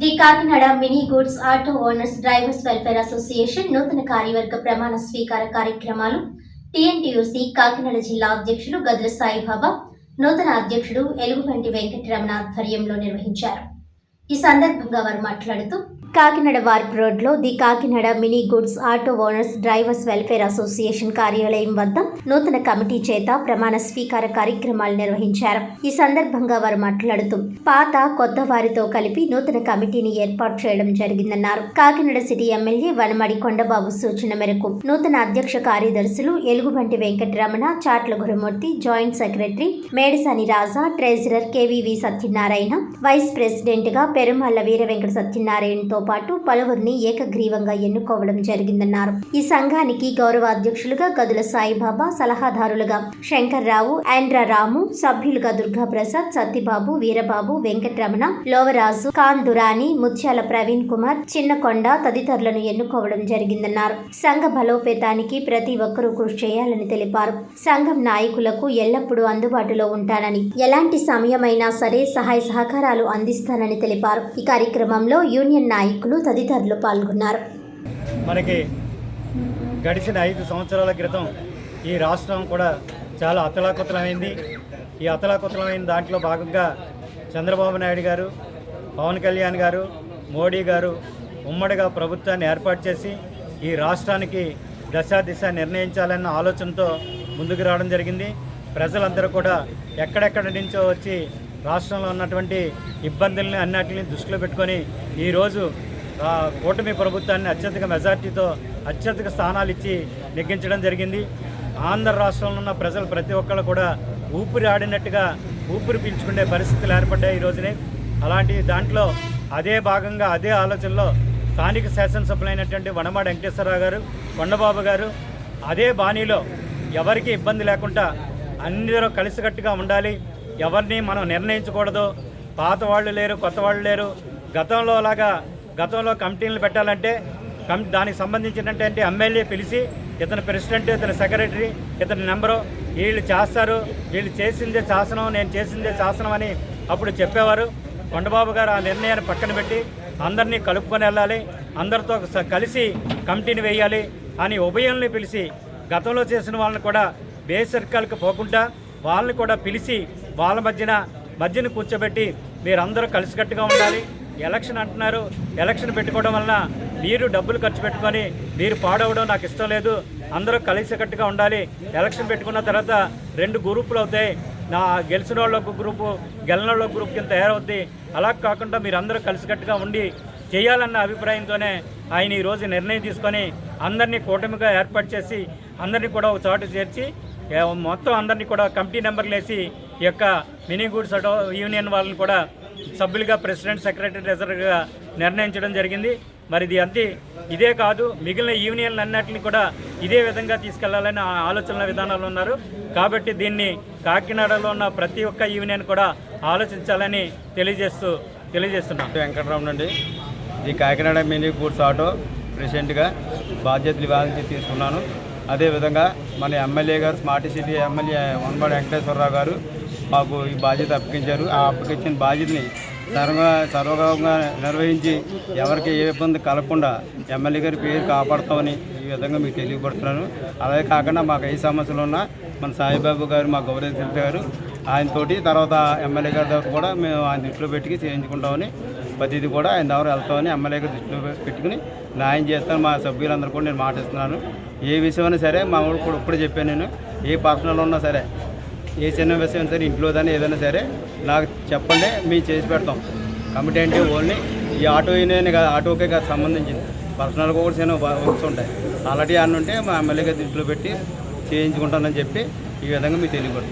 The Kakinada mini goods auto owners drivers welfare association నూతన కార్యవర్గ ప్రమాణ స్వీకార కార్యక్రమాలు. టీఎన్టీయూసీ కాకినాడ జిల్లా అధ్యక్షులు గద్ర సాయిబాబా నూతన అధ్యక్షుడు ఎలుగుబంటి వెంకటరమణ ఆధ్వర్యంలో నిర్వహించారు. ఈ సందర్భంగా వారు మాట్లాడుతూ కాకినాడ వార్ప్ రోడ్లో the Kakinada mini goods auto owners drivers welfare association కార్యాలయం వద్ద నూతన కమిటీ చేత ప్రమాణ స్వీకార కార్యక్రమాలు నిర్వహించారు. ఈ సందర్భంగా వారు మాట్లాడుతూ పాత కొత్త వారితో కలిపి నూతన కమిటీని ఏర్పాటు చేయడం జరిగిందన్నారు. కాకినాడ సిటీ ఎమ్మెల్యే వనమడి కొండబాబు సూచన మేరకు నూతన అధ్యక్ష కార్యదర్శులు Elugubanti Venkataramana Chatla Gurumurthy joint secretary Medisani Raja treasurer KVV Satyanarayana vice president గా పెరుమల్ల వీర వెంకట సత్యనారాయణతో పాటు పలువురిని ఏకగ్రీవంగా ఎన్నుకోవడం జరిగిందన్నారు. ఈ సంఘానికి గౌరవ అధ్యక్షులుగా గదుల సాయిబాబా సలహాదారులుగా శంకర్రావు రాము సభ్యులుగా దుర్గా ప్రసాద్ సత్యబాబు వీరబాబు వెంకటరమణ లోవరాజు కాన్ దురాని ముత్యాల ప్రవీణ్ కుమార్ చిన్నకొండ తదితరులను ఎన్నుకోవడం జరిగిందన్నారు. సంఘ బలోపేతానికి ప్రతి ఒక్కరూ కృషి చేయాలని తెలిపారు. సంఘం నాయకులకు ఎల్లప్పుడూ అందుబాటులో ఉంటానని ఎలాంటి సమయమైనా సరే సహాయ సహకారాలు అందిస్తానని తెలిపారు. ఈ కార్యక్రమంలో యూనియన్ నాయకులు తదితరులు పాల్గొన్నారు. మనకి గడిచిన ఐదు సంవత్సరాల క్రితం ఈ రాష్ట్రం కూడా చాలా అతలాకుతలమైంది. ఈ అతలాకుతలమైన దాంట్లో భాగంగా చంద్రబాబు నాయుడు గారు పవన్ కళ్యాణ్ గారు మోడీ గారు ఉమ్మడిగా ప్రభుత్వాన్ని ఏర్పాటు చేసి ఈ రాష్ట్రానికి దశాదిశ నిర్ణయించాలన్న ఆలోచనతో ముందుకు రావడం జరిగింది. ప్రజలందరూ కూడా ఎక్కడెక్కడి నుంచో వచ్చి రాష్ట్రంలో ఉన్నటువంటి ఇబ్బందుల్ని అన్నిటిని దృష్టిలో పెట్టుకొని ఈరోజు కూటమి ప్రభుత్వాన్ని అత్యధిక మెజార్టీతో అత్యధిక స్థానాలు ఇచ్చి నెగ్గించడం జరిగింది. ఆంధ్ర రాష్ట్రంలో ఉన్న ప్రజలు ప్రతి ఒక్కళ్ళు కూడా ఊపిరి ఆడినట్టుగా ఊపిరి పీల్చుకునే పరిస్థితులు ఏర్పడ్డాయి ఈ రోజునే. అలాంటి దాంట్లో అదే భాగంగా అదే ఆలోచనలో స్థానిక శాసనసభ్యులైనటువంటి వనమాడ వెంకటేశ్వరరావు గారు కొండబాబు గారు అదే బాణీలో ఎవరికి ఇబ్బంది లేకుండా అందరూ కలిసికట్టుగా ఉండాలి. ఎవరిని మనం నిర్ణయించకూడదు. పాత వాళ్ళు లేరు కొత్త వాళ్ళు లేరు. గతంలో లాగా గతంలో కమిటీలు పెట్టాలంటే కం దానికి సంబంధించినటువంటి ఎమ్మెల్యే పిలిచి ఇతని ప్రెసిడెంట్ ఇతని సెక్రటరీ ఇతని నెంబరు వీళ్ళు చేస్తారు. వీళ్ళు చేసిందే శాసనం నేను చేసిందే శాసనం అని అప్పుడు చెప్పేవారు. కొండబాబు గారు ఆ నిర్ణయాన్ని పక్కన పెట్టి అందరినీ కలుపుకొని వెళ్ళాలి. అందరితో స- కలిసి కమిటీని వేయాలి అని ఉభయంని పిలిచి గతంలో చేసిన వాళ్ళని కూడా బేసరికలకు పోకుండా వాళ్ళని కూడా పిలిచి వాళ్ళ మధ్యన మధ్యన కూర్చోబెట్టి మీరందరూ కలిసికట్టుగా ఉండాలి. ఎలక్షన్ అంటున్నారు. ఎలక్షన్ పెట్టుకోవడం వలన మీరు డబ్బులు ఖర్చు పెట్టుకొని మీరు పాడవడం నాకు ఇష్టం లేదు. అందరూ కలిసికట్టుగా ఉండాలి. ఎలక్షన్ పెట్టుకున్న తర్వాత రెండు గ్రూపులు అవుతాయి. నా గెలిచిన వాళ్ళ ఒక గ్రూపు గెలిన వాళ్ళ గ్రూప్ కింద తయారవుద్ది. అలా కాకుండా మీరు అందరూ కలిసికట్టుగా ఉండి చేయాలన్న అభిప్రాయంతోనే ఆయన ఈరోజు నిర్ణయం తీసుకొని అందరినీ కూటమిగా ఏర్పాటు చేసి అందరినీ కూడా ఒక చోట చేర్చి మొత్తం అందరినీ కూడా కమిటీ నెంబర్లు వేసి ఈ యొక్క మినీ గూడ్స్ ఆటో యూనియన్ వాళ్ళని కూడా సభ్యులుగా ప్రెసిడెంట్ సెక్రటరీ ట్రెజరర్గా నిర్ణయించడం జరిగింది. మరి ఇది అంతే ఇదే కాదు మిగిలిన యూనియన్లు అన్నింటినీ కూడా ఇదే విధంగా తీసుకెళ్ళాలని ఆ ఆలోచనల విధానాలు ఉన్నారు. కాబట్టి దీన్ని కాకినాడలో ఉన్న ప్రతి ఒక్క యూనియన్ కూడా ఆలోచించాలని తెలియజేస్తూ తెలియజేస్తున్నాం. వెంకటరామన్ అండి ఈ కాకినాడ మినీ గూడ్స్ ఆటో ప్రెసిడెంట్గా బాధ్యతలు ఇవ్వాలని తీసుకున్నాను. అదేవిధంగా మన ఎమ్మెల్యే గారు smart city MLA Vanamadi Venkateswararao గారు మాకు ఈ బాధ్యత అప్పగించారు. ఆ అప్పగించిన బాధ్యతని సర్వ సర్వగౌరవంగా నిర్వహించి ఎవరికి ఏ ఇబ్బంది కలగకుండా ఎమ్మెల్యే గారి పేరు కాపాడుతామని ఈ విధంగా మీకు తెలియపడుతున్నాను. అలాగే కాకుండా మాకు ఏ సమస్యలు ఉన్నా మన సాయిబాబు గారు మా గౌరవ గారు ఆయనతోటి తర్వాత ఎమ్మెల్యే గారి దగ్గర కూడా మేము ఆయన దృష్టిలో పెట్టి చేయించుకుంటామని ప్రతిదీ కూడా ఆయన దగ్గర వెళ్తామని ఎమ్మెల్యే గారి దృష్టిలో పెట్టుకుని న్యాయం చేస్తాను. మా సభ్యులందరూ కూడా నేను మాటిస్తున్నాను ఏ విషయమైనా సరే మా ఊరు కూడా ఇప్పుడు చెప్పాను నేను. ఏ పర్సనల్ ఉన్నా సరే ఏ చిన్న విషయం సరే ఇంట్లో కానీ ఏదైనా సరే నాకు చెప్పండి మేము చేసి పెడతాం. కమిటీ అంటే ఓన్లీ ఈ ఆటో యూనియన్ కాదు ఆటోకే కాదు సంబంధించింది. పర్సనల్గా కూడా చిన్న వర్క్స్ ఉంటాయి. అలాంటివి అన్నీ ఉంటే మా ఎమ్మెల్యే గారి దృష్టిలో పెట్టి చేయించుకుంటానని చెప్పి ఈ విధంగా మీకు తెలియబడుతుంది